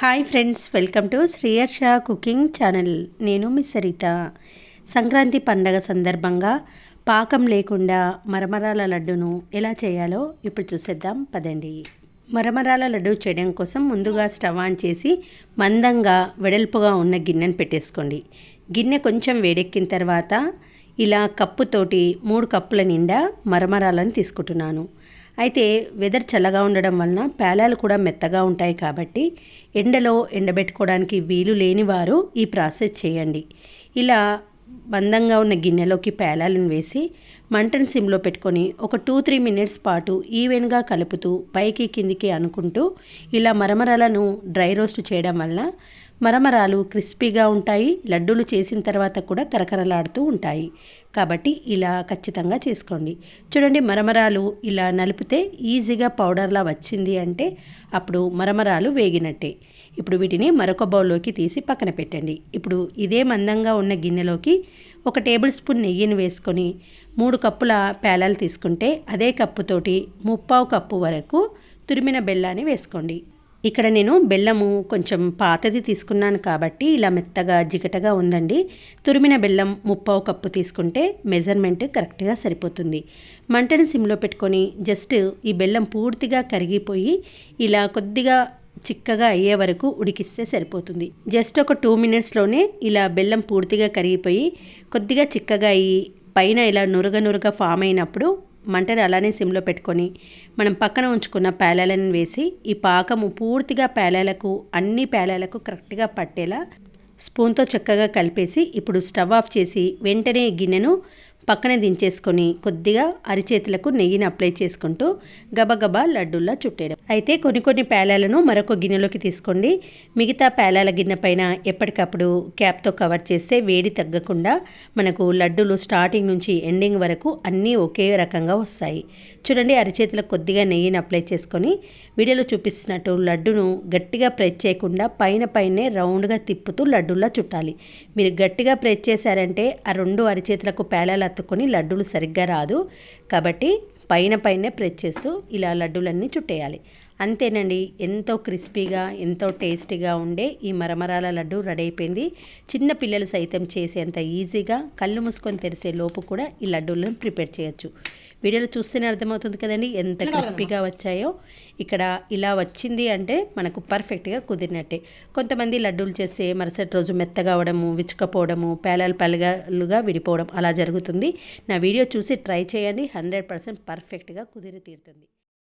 Hi friends welcome to Sriyarsha cooking channel నేను మీ సరిత. సంక్రాంతి పండగ సందర్భంగా పాకం లేకుండా మరమరాల లడ్డును ఎలా చేయాలో ఇప్పుడు చూసేద్దాం పదండి. మరమరాల లడ్డు చేయడం కోసం ముందుగా స్టవ్ ఆన్ చేసి మందంగా వెడల్పుగా ఉన్న గిన్నెను పెట్టేసుకోండి. గిన్నె కొంచెం వేడెక్కిన తర్వాత ఇలా కప్పుతోటి మూడు కప్పుల నిండా మరమరాలను తీసుకుంటున్నాను. అయితే వెదర్ చల్లగా ఉండడం వలన పేలాలు కూడా మెత్తగా ఉంటాయి కాబట్టి ఎండలో ఎండబెట్టుకోవడానికి వీలు లేని వారు ఈ ప్రాసెస్ చేయండి. ఇలా మందంగా ఉన్న గిన్నెలోకి పేలాలను వేసి మంటను సిమ్లో పెట్టుకొని ఒక టూ త్రీ మినిట్స్ పాటు ఈవెన్గా కలుపుతూ పైకి కిందికి అనుకుంటూ ఇలా మరమరాలను డ్రై రోస్ట్ చేయడం వల్ల మరమరాలు క్రిస్పీగా ఉంటాయి లడ్డూలు చేసిన తర్వాత కూడా కరకరలాడుతూ ఉంటాయి. కాబట్టి ఇలా ఖచ్చితంగా చేసుకోండి. చూడండి మరమరాలు ఇలా నలిపితే ఈజీగా పౌడర్లా వచ్చింది అంటే అప్పుడు మరమరాలు వేగినట్టే. ఇప్పుడు వీటిని మరొక బౌల్లోకి తీసి పక్కన పెట్టండి. ఇప్పుడు ఇదే మందంగా ఉన్న గిన్నెలోకి ఒక టేబుల్ స్పూన్ నెయ్యిని వేసుకొని మూడు కప్పుల పేలాలు తీసుకుంటే అదే కప్పుతోటి ముప్పావు కప్పు వరకు తురిమిన బెల్లాన్ని వేసుకోండి. ఇక్కడ నేను బెల్లము కొంచెం పాతది తీసుకున్నాను కాబట్టి ఇలా మెత్తగా జిగటగా ఉందండి. తురిమిన బెల్లం ముప్పావు కప్పు తీసుకుంటే మెజర్మెంట్ కరెక్ట్గా సరిపోతుంది. మంటను సిమ్లో పెట్టుకొని జస్ట్ ఈ బెల్లం పూర్తిగా కరిగిపోయి ఇలా కొద్దిగా చిక్కగా అయ్యే వరకు ఉడికిస్తే సరిపోతుంది. జస్ట్ ఒక టూ మినిట్స్లోనే ఇలా బెల్లం పూర్తిగా కరిగిపోయి కొద్దిగా చిక్కగా అయ్యి పైన ఇలా నురగ నురగ ఫామ్ అయినప్పుడు మంటను అలానే సిమ్లో పెట్టుకొని మనం పక్కన ఉంచుకున్న పేలాలను వేసి ఈ పాకము పూర్తిగా పేలాలకు అన్ని పేలాలకు కరెక్ట్గా పట్టేలా స్పూన్తో చక్కగా కలిపేసి ఇప్పుడు స్టవ్ ఆఫ్ చేసి వెంటనే గిన్నెను పక్కన దించేసుకొని కొద్దిగా అరిచేతులకు నెయ్యిని అప్లై చేసుకుంటూ గబగబా లడ్డూల్లా చుట్టేయడం. అయితే కొన్ని కొన్ని పేలాలను మరొక గిన్నెలోకి తీసుకోండి. మిగతా పేలాల గిన్నె పైన ఎప్పటికప్పుడు క్యాప్తో కవర్ చేస్తే వేడి తగ్గకుండా మనకు లడ్డూలు స్టార్టింగ్ నుంచి ఎండింగ్ వరకు అన్నీ ఒకే రకంగా వస్తాయి. చూడండి అరిచేతులకు కొద్దిగా నెయ్యిని అప్లై చేసుకొని వీడియోలో చూపిస్తున్నట్టు లడ్డును గట్టిగా ప్రెస్ చేయకుండా పైన పైనే రౌండ్గా తిప్పుతూ లడ్డులా చుట్టాలి. మీరు గట్టిగా ప్రెస్ చేశారంటే ఆ రెండు అరిచేతులకు పేలాలు అత్తుకొని లడ్డూలు సరిగ్గా రాదు. కాబట్టి పైన పైనే ప్రెస్ చేస్తూ ఇలా లడ్డూలన్నీ చుట్టేయాలి. అంతేనండి ఎంతో క్రిస్పీగా ఎంతో టేస్టీగా ఉండే ఈ మరమరాల లడ్డు రెడీ అయిపోయింది. చిన్న పిల్లలు సైతం చేసేంత ఈజీగా కళ్ళు మూసుకొని తెరిసే లోపు కూడా ఈ లడ్డూలను ప్రిపేర్ చేయొచ్చు. వీడియోలో చూస్తేనే అర్థమవుతుంది కదండి ఎంత క్రిస్పీగా వచ్చాయో. ఇక్కడ ఇలా వచ్చింది అంటే మనకు పర్ఫెక్ట్గా కుదిరినట్టే. కొంతమంది లడ్డూలు చేస్తే మరుసటి రోజు మెత్తగా అవడము విచ్చుకపోవడము పేలాలు పలగాలుగా విడిపోవడం అలా జరుగుతుంది. నా వీడియో చూసి ట్రై చేయండి హండ్రెడ్ పర్సెంట్ పర్ఫెక్ట్గా కుదిరి తీరుతుంది.